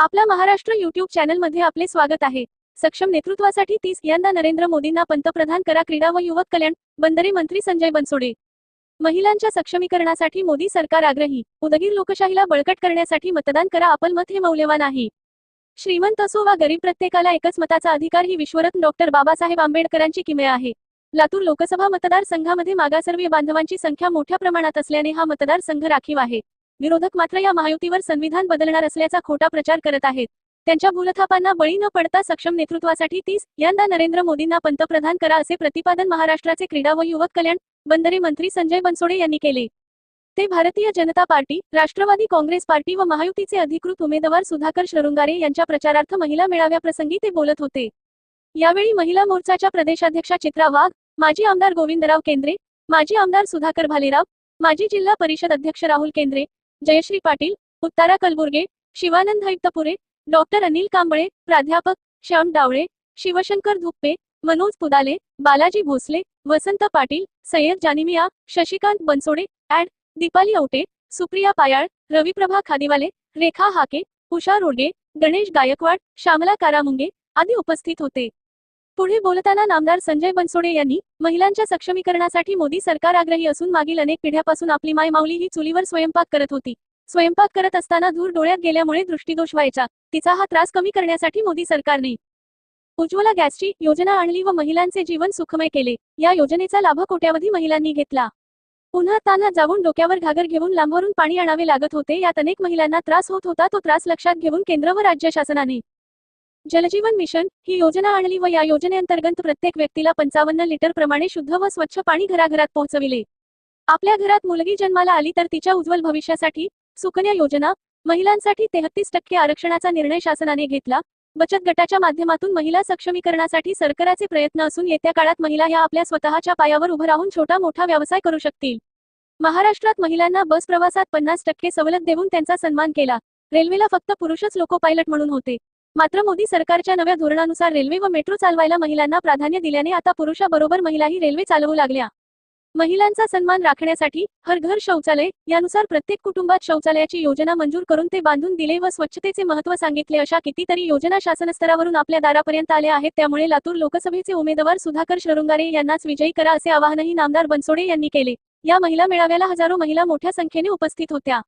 आपल्या महाराष्ट्र युट्यूब चॅनलमध्ये आपले स्वागत आहे. सक्षम नेतृत्वासाठी तीस यंदा नरेंद्र मोदींना पंतप्रधान करा क्रीडा व युवक कल्याण बंदरे मंत्री संजय बनसोडे. महिलांच्या सक्षमीकरणासाठी मोदी सरकार आग्रही उदगीर लोकशाहीला बळकट करण्यासाठी मतदान करा आपण मत हे मौल्यवान आहे. श्रीमंत असो वा गरीब प्रत्येकाला एकच मताचा अधिकार ही विश्वरत्न डॉक्टर बाबासाहेब आंबेडकरांची किमया आहे. लातूर लोकसभा मतदारसंघामध्ये मागासवर्गीय बांधवांची संख्या मोठ्या प्रमाणात असल्याने हा मतदारसंघ राखीव आहे. विरोधक मात्र या महायुतीवर संविधान बदलणार असल्याचा खोटा प्रचार करत आहेत. त्यांच्या भूलथापांना बळी न पडता सक्षम नेतृत्वासाठी तीस यंदा नरेंद्र मोदींना पंतप्रधान करा असे प्रतिपादन महाराष्ट्राचे क्रीडा व युवक कल्याण बंदरे मंत्री संजय बनसोडे यांनी केले. ते भारतीय जनता पार्टी राष्ट्रवादी काँग्रेस पार्टी व महायुतीचे अधिकृत उमेदवार सुधाकर शृंगारे यांच्या प्रचारार्थ महिला मेळाव्याप्रसंगी ते बोलत होते. यावेळी महिला मोर्चाच्या प्रदेशाध्यक्षा चित्रा वाघ माजी आमदार गोविंदराव केंद्रे माजी आमदार सुधाकर भालेराव माजी जिल्हा परिषद अध्यक्ष राहुल केंद्रे जयश्री पाटील उत्तारा कलबुर्गे शिवानंद हैतपुरे डॉक्टर अनिल कांबळे प्राध्यापक श्याम डावळे शिवशंकर धुप्पे मनोज पुदाले बालाजी भोसले वसंत पाटील सय्यद जानिमिया शशिकांत बनसोडे ऍड दीपाली औटे सुप्रिया पायाळ रविप्रभा खादिवाले रेखा हाके उषा रोडगे गणेश गायकवाड श्यामला कारामुंगे आदी उपस्थित होते. पुढे बोलताना नामदार संजय बनसोडे यांनी महिलांच्या सक्षमीकरणासाठी मोदी सरकार आग्रही असून मागील अनेक पिढ्यापासून आपली माय माऊली ही चुलीवर स्वयंपाक करत होती. स्वयंपाक करत असताना धूर डोळ्यात गेल्यामुळे दृष्टीदोष व्हायचा. तिचा हा त्रास कमी करण्यासाठी मोदी सरकारने उज्ज्वला गॅसची योजना आणली व महिलांचे जीवन सुखमय केले. या योजनेचा लाभ कोट्यावधी महिलांनी घेतला. पुन्हा ताना जाऊन डोक्यावर घागर घेऊन लांबवरून पाणी आणावे लागत होते. यात अनेक महिलांना त्रास होत होता. तो त्रास लक्षात घेऊन केंद्र व राज्य शासनाने जलजीवन मिशन ही योजना आणली व या योजनेअंतर्गत प्रत्येक व्यक्तीला पंचावन्न लिटर प्रमाणे शुद्ध व स्वच्छ पाणी घराघरात पोहोचविले. आपल्या घरात मुलगी जन्माला आली तर तिच्या उज्ज्वल भविष्यासाठी सुकन्या योजना महिलांसाठी तेहतीस टक्के आरक्षणाचा निर्णय शासनाने घेतला बचत गटाच्या माध्यमातून महिला सक्षमीकरणासाठी सरकाराचे प्रयत्न असून येत्या काळात महिला ह्या आपल्या स्वतःच्या पायावर उभं राहून छोटा मोठा व्यवसाय करू शकतील. महाराष्ट्रात महिलांना बस प्रवासात पन्नास टक्के सवलत देऊन त्यांचा सन्मान केला. रेल्वेला फक्त पुरुषच लोको पायलट म्हणून होते. मात्र मोदी सरकारच्या नव्या धोरणानुसार रेल्वे व मेट्रो चालवायला महिलांना प्राधान्य दिल्याने आता पुरुषाबरोबर महिलाही रेल्वे चालवू लागल्या. महिलांचा सन्मान राखण्यासाठी हर घर शौचालय यानुसार प्रत्येक कुटुंबात शौचालयाची योजना मंजूर करून ते बांधून दिले व स्वच्छतेचे महत्त्व सांगितले अशा कितीतरी योजना शासन स्तरावरून आपल्या दारापर्यंत आल्या आहेत. त्यामुळे लातूर लोकसभेचे उमेदवार सुधाकर शृंगारे यांनाच विजयी करा असे आवाहनही नामदार बनसोडे यांनी केले. या महिला मेळाव्याला हजारो महिला मोठ्या संख्येने उपस्थित होत्या.